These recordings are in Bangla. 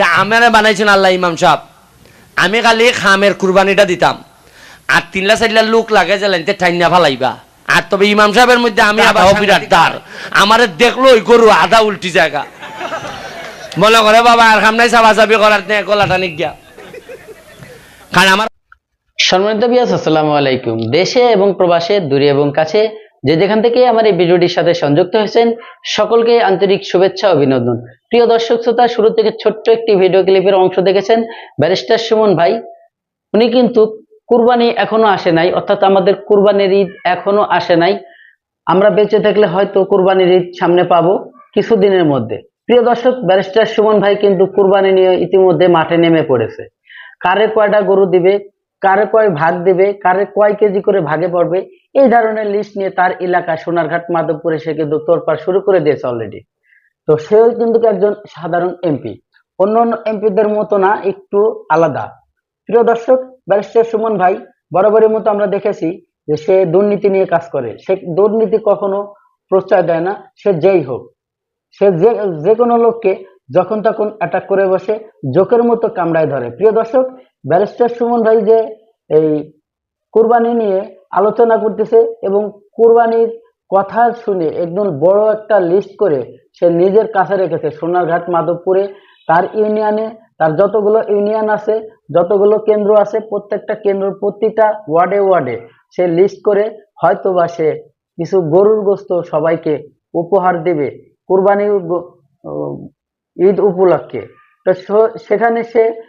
তা আমারে বানাইছেন আল্লাহ ইমাম সাহেব। আমি খালি খামের কুরবানিটা দিতাম। আর তিনলা চারলা লোক লাগে গেলেন তে ঠাইনা ফালাইবা। আর তবে ইমাম সাহেবের মধ্যে আমি আবার বিরাট দার। আমারে দেখল ওই গরু আধা উল্টি জায়গা। মনে করে বাবা আর খাম নাই চাবা চাবি করার নে গলাটা গিয়া। কারণ আমার সম্মানিত বিয়াস আসসালামু আলাইকুম। দেশে এবং প্রবাসে দূরে এবং কাছে যে যেখান থেকে আমার এই ভিডিওটির সাথে সংযুক্ত হয়েছেন, সকলকে আন্তরিক শুভেচ্ছা অভিনন্দন। প্রিয় দর্শক শ্রোতা, শুরু থেকে ছোট্ট একটি ভিডিও ক্লিপের অংশ দেখেছেন ব্যারিস্টার সুমন ভাই। উনি কিন্তু কুরবানি এখনও আসে নাই, অর্থাৎ আমাদের কুরবানির ঈদ এখনও আসে নাই। আমরা বেঁচে থাকলে হয়তো কুরবানির ঈদ সামনে পাবো কিছুদিনের মধ্যে। প্রিয় দর্শক, ব্যারিস্টার সুমন ভাই কিন্তু কুরবানি নিয়ে ইতিমধ্যে মাঠে নেমে পড়েছে। কারে কয়টা গরু দিবে, কারে কয় ভাগ দিবে, কারে কয় কেজি করে ভাগে পড়বে এই ধরনের লিস্ট নিয়ে তার এলাকা সোনারঘাট, মাধবপুরে সে কিন্তু তোরপার শুরু করে দিয়েছে অলরেডি তো সেও কিন্তু একজন সাধারণ এমপি। অন্য অন্য এমপিদের মতো না, একটু আলাদা। প্রিয় দর্শক, ব্যারিস্টার সুমন ভাই, বরাবরের মতো আমরা দেখেছি যে সে দুর্নীতি নিয়ে কাজ করে। সে দুর্নীতি কখনো প্রশ্রয় দেয় না, সে যেই হোক। সে যে যে কোনো লোককে যখন তখন অ্যাটাক করে বসে, জোকের মতো কামড়ায় ধরে। প্রিয় দর্শক, ব্যারিস্টার সুমন ভাই যে এই কুরবানি নিয়ে আলোচনা করতেছে এবং কুরবানির কথা শুনে একদম বড় একটা লিস্ট করে সে নিজের কাছে রেখেছে। সোনারঘাট, মাধবপুরে তার ইউনিয়নে তার যতগুলো ইউনিয়ন আছে, যতগুলো কেন্দ্র আছে, প্রত্যেকটা কেন্দ্র প্রতিটা ওয়ার্ডে ওয়ার্ডে সে লিস্ট করে হয়তো বা সে কিছু গরুর গোস্ত সবাইকে উপহার দেবে কুরবানির গো- ঈদ উপলক্ষে। তো সেখানে সে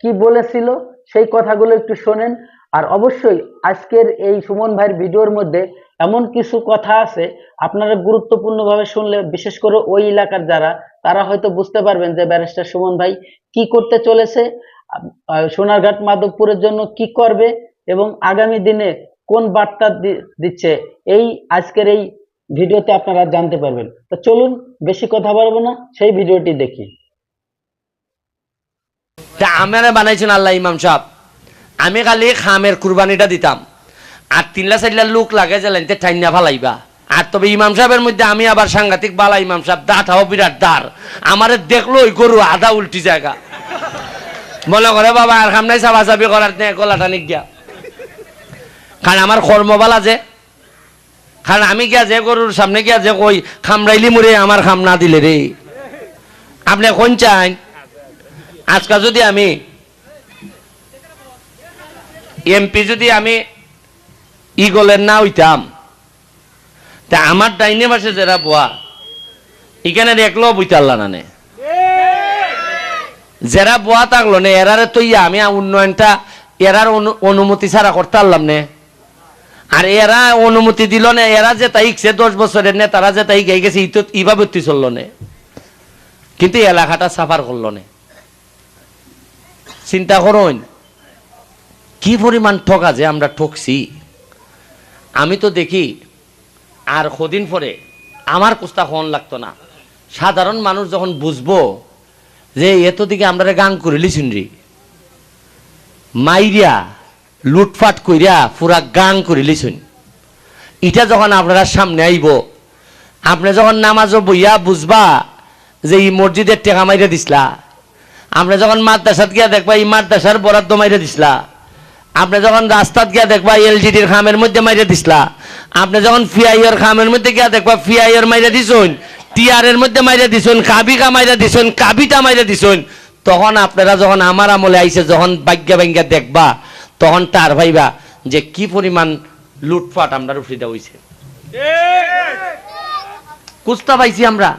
কি বলেছিল? সেই কথাগুলো একটু শোনেন। আর অবশ্যই আজকের এই সুমন ভাইয়ের ভিডিওর মধ্যে এমন কিছু কথা আছে, আপনারা গুরুত্বপূর্ণভাবে শুনলে, বিশেষ করে ওই এলাকার যারা, তারা হয়তো বুঝতে পারবেন যে ব্যারিস্টার সুমন ভাই কি করতে চলেছে সোনারঘাট মাধবপুরের জন্য কি করবে এবং আগামী দিনে কোন বার্তা দিচ্ছে, এই আজকের এই ভিডিওতে আপনারা জানতে পারবেন। তো চলুন, বেশি কথা বলব না, সেই ভিডিওটি দেখি। তা আমারে বানাইছেন আল্লাহ ইমাম সাহেব। আমি খালি খামের কুরবানিটা দিতাম। আর তিনলা চারলা লোক লাগে গেলেন তে ঠাইনা ফালাইবা। আর তবে ইমাম সাহেবের মধ্যে আমি আবার সাংঘাতিক বালা ইমাম সাহেব, দাঁত হাও বিরাট দার আমারে দেখল ওই গরু আধা উল্টি জায়গা। মনে করে বাবা, আর খাম নাই চাবা চাবি করার নে গলাটা গিয়া। কারণ আমার কর্মবালা যে। কারণ আমি গিয়া যে গরুর সামনে গিয়া যে কই, খামড়াইলি মুরে আমার খাম না দিলে রে। আপনি কোন চান? আজকে যদি আমি এমপি যদি আমি ইগলের না হইতাম, তা আমার ডাইনে পাশে যারা বোয়া, এখানে দেখল বইতাল্লা না নে যারা বোয়া থাকল নে, এরারে তো ইয়া, আমি উন্নয়নটা, এরার অনু- অনুমতি ছাড়া করতে পারলাম নে। আর এরা অনুমতি দিল না, এরা যে তাই দশ বছরের নে, তারা যে তাই গাই গেছে ইভাবে চলল নে। কিন্তু এলাকাটা সাফার করল না। চিন্তা করুন, কি পরিমাণ ঠকা যে আমরা ঠকছি আমি তো দেখি, আর কদিন পরে আমার কুস্তা হন লাগতো না। সাধারণ মানুষ যখন বুঝব যে এত দিকে আমরা গান করে লিছুনরি মাইরিয়া, লুটফাট কইরা পুরা গান করে লিছুন এটা যখন আপনারা সামনে আইব, আপনি যখন নামাজও বইয়া বুঝবা যে এই মসজিদের টেকা মাইরা দিসলা আপনি যখন মাদ্রাসাত গিয়া দেখবা এই মাদ্রাসার বরাদ্দ মাইরা দিসলা। আপনি যখন রাস্তাত গিয়া দেখবা এলজিডির খামের মধ্যে মাইরা দিসলা। আপনি যখন ফিআইয়ের খামের মধ্যে গিয়া দেখবা ফিআইয়ের মাইরা দিছুন টিআর এর মধ্যে মাইরা দিছুন কাবিকা মাইরা দিছুন কাবিটা মাইরা দিছুন তখন আপনারা যখন আমার আমলে আইছে যখন বাগ্যা বাঙ্গা দেখবা তখন তার ভাইবা যে কি পরিমাণ লুটফাট আমরা উঠিতে হইছে। কুস্তা পাইছি আমরা।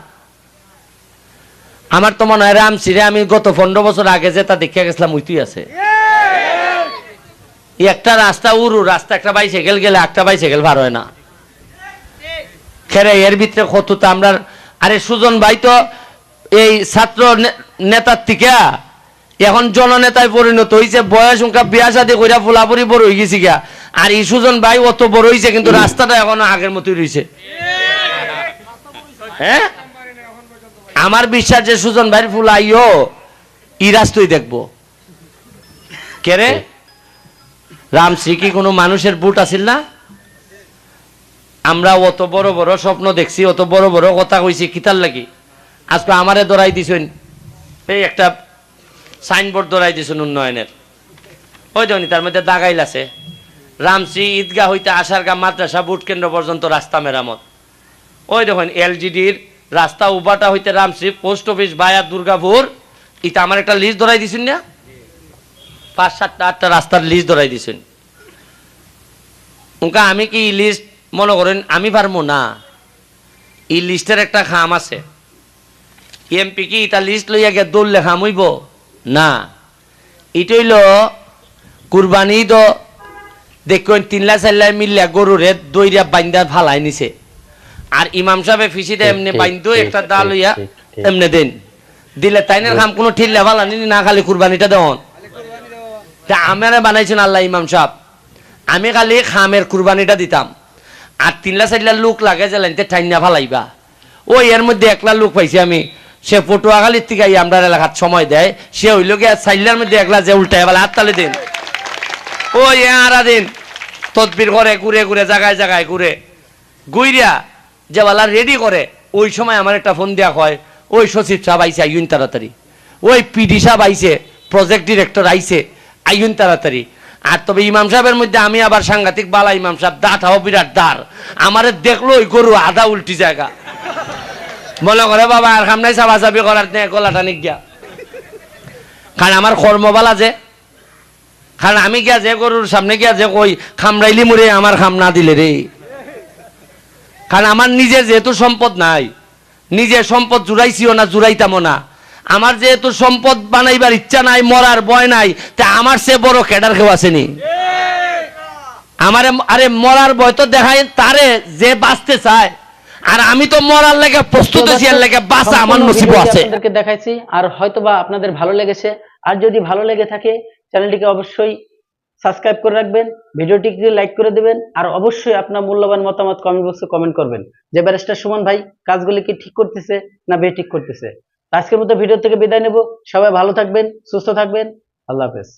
আমার তো মনে হয় রামসিরে আমি গত পনেরো বছর আগে যে তা দেখে গেছিলাম উইতুই আছে। একটা রাস্তা উরু রাস্তা একটা বাইসাইকেল গেলে একটা বাইসাইকেল ভার হয় না। খেরে এর ভিতরে কত তো আমরা আরে সুজন ভাই তো এই ছাত্র নেতার থেকে এখন জননেতায় পরিণত হয়েছে বয়স সংখ্যা বিয়া শাদি কইরা ফুলাপুরি বড় হয়ে গেছি গা আর এই সুজন ভাই অত বড় হয়েছে কিন্তু রাস্তাটা এখনও আগের মতোই রয়েছে হ্যাঁ? আমার বিশ্বাস যে সুজন ভাইয়ের ফুল আইও ই রাস্তাই দেখব। কেরে রামশ্রী কি কোনো মানুষের বুট আছিল না? আমরা অত বড় বড় স্বপ্ন দেখছি অত বড় বড় কথা কইছি কিতার লাগি? আজকে আমারে দরাই দিছেন। এই একটা সাইনবোর্ড ধরাই দিয়েছেন উন্নয়নের। ওই ধনি তার মধ্যে দাগাইল আছে। রামসি ঈদগাহ হইতে আসার গা মাদ্রাসা বুট কেন্দ্র পর্যন্ত রাস্তা মেরামত। ওই দেখুন এলজিডির রাস্তা উবাটা হইতে রামসি পোস্ট অফিস বায়া দুর্গাপুর। এটা আমার একটা লিস্ট ধরাই দিছেন না? পাঁচ সাতটা আটটা রাস্তার লিস্ট ধরাই দিছেন। উনকা আমি কি লিস্ট, মনে করেন, আমি পারব না? এই লিস্টের একটা খাম আছে। এমপি কি এটা লিস্ট লইয়া গিয়ে দৌড়লে খাম হইব না। এটা হইল কুরবানি তো দেখুন তিনলা চারলা মিললে গরুরে দইরা বাইন্দা ফালাই নিছে। আর ইমাম সাহেব ফিসিতে ঠিক, এমনি বাইন্দো একটা দা লইয়া। এমনি দেন। দিলে তাইনের খাম কোনো ঠিল্লা ফালানি না খালি কুরবানিটা দেওয়ান। তা আমারে বানাইছেন আল্লাহ ইমাম সাহেব। আমি খালি খামের কুরবানিটা দিতাম। আর তিনলা চারলা লোক লাগে যে লাইনতে ঠাইনা ফালাইবা। ওই এর মধ্যে একলা লোক পাইছি আমি। সে পটুয়াখালীর থেকে আমরা এলাকার সময় দেয়। সে হইল গিয়া চাইলার মধ্যে একলা যে উল্টায় ফেলা হাততালি দিন। ওই আরা দিন। তদবির করে ঘুরে ঘুরে জায়গায় জায়গায় ঘুরে। গুইরা যে বালা রেডি করে, ওই সময় আমার একটা ফোন দেওয়া হয় ওই সচিব সাহেব আইসে আইন তাড়াতাড়ি। ওই পিডি সাহেব আইসে প্রজেক্ট ডিরেক্টর আইসে আইন তাড়াতাড়ি। আর তবে ইমাম সাহেবের মধ্যে আমি আবার সাংঘাতিক বালা ইমাম সাহেব, দাঁত হাও বিরাট দাঁড়। আমারে দেখল ওই গরু আধা উল্টি জায়গা। মনে করে, বাবা, আর খাম নাই চাবা চাবি করার নে গলাটা গিয়া। কারণ আমার কর্মবালা যে, কারণ আমি গিয়া যে গরুর সামনে গিয়া যে কই খামরাইলি মুরে আমার খাম না দিলে রে। কারণ আমার নিজের যেহেতু সম্পদ নাই নিজে সম্পদ জুড়াইছিও না জুড়াইতামও না। আমার যেহেতু সম্পদ বানাইবার ইচ্ছা নাই মরার ভয় নাই তা আমার সে বড় কেডার কেউ আসেনি। আমারে আরে মরার ভয় তো দেখায় তারে যে বাঁচতে চায় আর আমি তো মরার লেগে প্রস্তুত আছি এর লেগে বাঁচা আমার নসিব আছে। আপনাদেরকে দেখাইছি আর হয়তোবা আপনাদের ভালো লেগেছে। আর যদি ভালো লেগে থাকে চ্যানেলটিকে অবশ্যই সাবস্ক্রাইব করে রাখবেন, ভিডিওটিকে লাইক করে দেবেন, আর অবশ্যই আপনার মূল্যবান মতামত কমেন্ট বক্সে কমেন্ট করবেন যে ব্যারেস্টার সুমন ভাই কাজগুলি কি ঠিক করতেছে না বে ঠিক করতেছে। আজকের মতো ভিডিও থেকে বিদায় নেব। সবাই ভালো থাকবেন, সুস্থ থাকবেন। আল্লাহ হাফেজ।